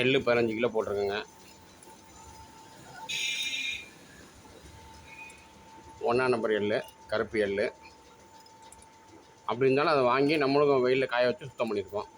எள்ளு பதினஞ்சு கிலோ போட்டிருக்கோங்க. ஒன்றா நம்பர் எள்ளு கருப்பு எள்ளு. அப்படி இருந்தாலும் அதை வாங்கி நம்மளுக்கும் வெயிலில் காய வச்சு சுத்தம் பண்ணியிருக்கோம்.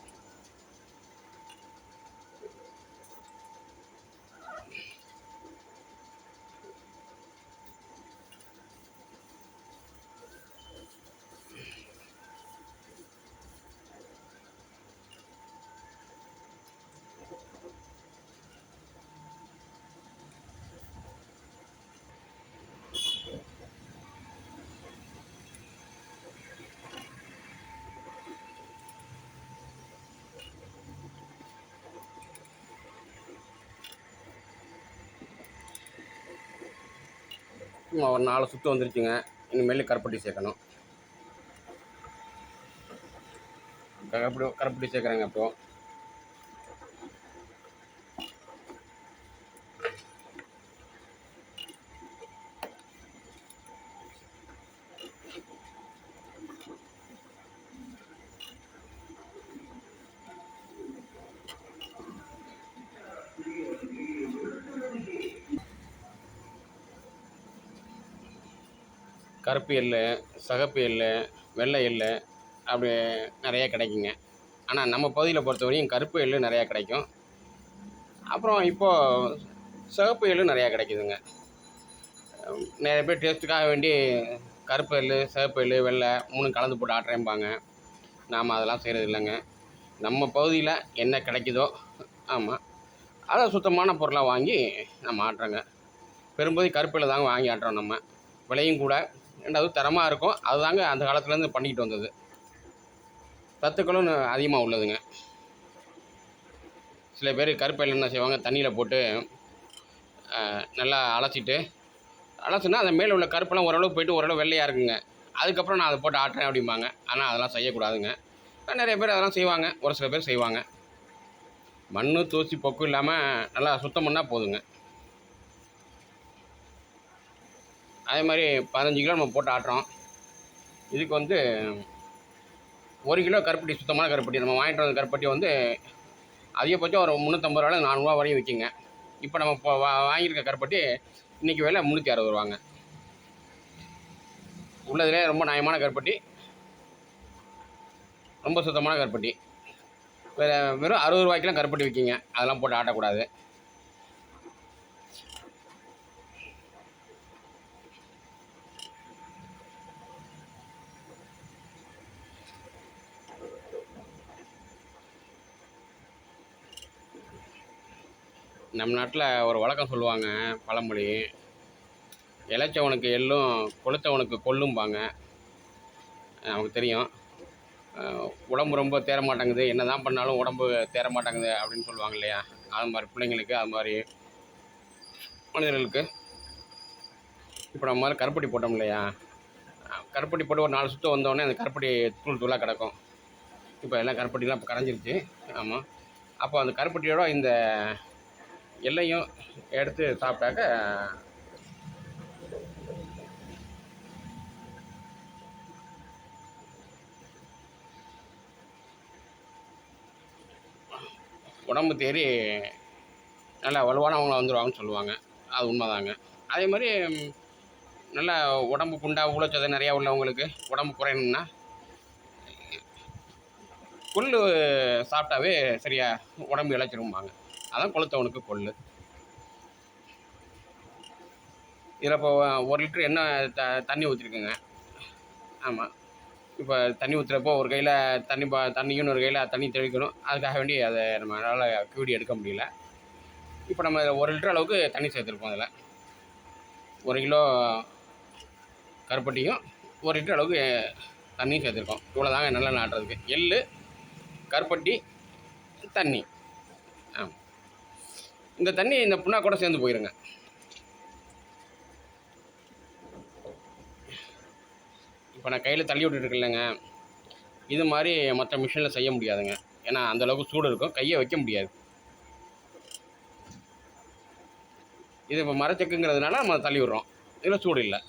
ஒரு நாலு சுற்று வந்துருச்சுங்க. இனிமேல் கருப்பட்டி சேர்க்கணும். கருப்பட்டி கருப்பட்டி சேர்க்குறேங்க இப்போது கருப்பு எள்ளு சிகப்பு எள்ளு வெள்ளை எள்ளு அப்படி நிறைய கிடைக்குங்க. ஆனால் நம்ம பகுதியில் பொறுத்த வரையும் கருப்பு எள்ளு நிறையா கிடைக்கும். அப்புறம் இப்போது சிகப்பு எள்ளு நிறையா கிடைக்குதுங்க. நிறைய பேர் டேஸ்ட்டுக்காக வேண்டி கருப்பு எள் சிகப்பு எள்ளு வெள்ளை மூணு கலந்து போட்டு ஆட்டுறேம்பாங்க. நாம் அதெல்லாம் செய்கிறது இல்லைங்க. நம்ம பகுதியில் என்ன கிடைக்குதோ ஆமாம் அதை சுத்தமான பொருளாக வாங்கி நம்ம ஆட்டுறோங்க. பெரும்பகுதி கருப்பில் தாங்க வாங்கி ஆட்டுறோம் நம்ம. விலையும் கூட ரெண்டாவது தரமாக இருக்கும். அதுதாங்க அந்த காலத்துலேருந்து பண்ணிக்கிட்டு வந்தது. சத்துக்களும் அதிகமாக உள்ளதுங்க. சில பேர் கருப்பையில் என்ன செய்வாங்க? தண்ணியில் போட்டு நல்லா அலசிட்டு அலசுனா அந்த மேலே உள்ள கருப்பெல்லாம் ஓரளவு போயிட்டு ஓரளவு வெள்ளையாக இருக்குங்க. அதுக்கப்புறம் நான் அதை போட்டு ஆட்டுறேன் அப்படிம்பாங்க. ஆனால் அதெல்லாம் செய்யக்கூடாதுங்க. நிறைய பேர் அதெல்லாம் செய்வாங்க. ஒரு சில பேர் செய்வாங்க. மண் தூசி பொக்கு இல்லாமல் நல்லா சுத்தம் பண்ணால் போதுங்க. அதே மாதிரி பதினஞ்சு கிலோ நம்ம போட்டு ஆட்டுறோம். இதுக்கு வந்து ஒரு கிலோ கருப்பட்டி சுத்தமான கருப்பட்டி. நம்ம வாங்கிட்டு வந்த கருப்பட்டி வந்து அதிகபட்சம் ஒரு முந்நூற்றம்பது ரூபாய் நானூறுரூவா வரையும் விற்கிங்க இப்போ நம்ம இப்போ வா வாங்கியிருக்க கருப்பட்டி இன்றைக்கி விலை முந்நூற்றி அறுபது ரூபாங்க. உள்ளதுலேயே ரொம்ப நியாயமான கருப்பட்டி. ரொம்ப சுத்தமான கருப்பட்டி. வேறு வெறும் அறுபது ரூபாய்க்கெலாம் கருப்பட்டி விற்கிங்க அதெல்லாம் போட்டு ஆட்டக்கூடாது. நம்ம நாட்டில் ஒரு வழக்கம் சொல்லுவாங்க பழமொழி. இளைச்சவனுக்கு எள்ளும் கொளுத்தவனுக்கு கொள்ளும்பாங்க நமக்கு தெரியும். உடம்பு ரொம்ப தேர மாட்டேங்குது என்ன தான் பண்ணாலும் உடம்பு தேர மாட்டேங்குது அப்படின்னு சொல்லுவாங்க இல்லையா? அது மாதிரி பிள்ளைங்களுக்கு அது மாதிரி மனிதர்களுக்கு. இப்போ நம்ம மாதிரி கருப்பட்டி போட்டோம் இல்லையா? கருப்பட்டி போட்டு ஒரு நாலு சுற்று வந்தோடனே அந்த கருப்பட்டி தூள் தூளாக கிடக்கும். இப்போ எல்லாம் கருப்பட்டிலாம் இப்போ கரைஞ்சிருச்சு. ஆமாம். அப்போ அந்த கருப்பட்டியோட இந்த எல்லையும் எடுத்து சாப்பிட்டாக்க உடம்பு தேறி நல்லா வலுவானவங்களை வந்துடுவாங்கன்னு சொல்லுவாங்க. அது உண்மைதாங்க. அதே மாதிரி நல்லா உடம்பு குண்டா ஊழச்சதை நிறையா உள்ளவங்களுக்கு உடம்பு குறையணும்னா புல் சாப்பிட்டாவே சரியாக உடம்பு இழைச்சிரும்பாங்க. அதான் கொளுத்தவனுக்கு கொள்ளு. இதில் இப்போ ஒரு லிட்டர் என்ன த தண்ணி ஊற்றிருக்குங்க ஆமாம் இப்போ தண்ணி ஊற்றுறப்போ ஒரு கையில் தண்ணி பா தண்ணியும் ஒரு கையில் தண்ணி தெளிக்கணும். அதுக்காக வேண்டி அதை நம்மளால் கியூடி எடுக்க முடியல. இப்போ நம்ம ஒரு லிட்டர் அளவுக்கு தண்ணி சேர்த்துருப்போம் அதில் ஒரு கிலோ கருப்பட்டியும் ஒரு லிட்டர் அளவுக்கு தண்ணியும் சேர்த்துருக்கோம். இவ்வளோதாங்க நல்லா நல்லெண்ணெய் எள் கருப்பட்டி தண்ணி. இந்த தண்ணி இந்த புண்ணாக்கோட சேர்ந்து போயிருங்க. இப்போ நான் கையில் தள்ளி விட்டுட்டு இல்லைங்க. இது மாதிரி மற்ற மிஷினில் செய்ய முடியாதுங்க. ஏன்னா அந்தளவுக்கு சூடு இருக்கும். கையை வைக்க முடியாது. இது இப்போ மரச்செக்குங்கிறதுனால நம்ம தள்ளி விடுறோம். இதில் சூடு இல்லை.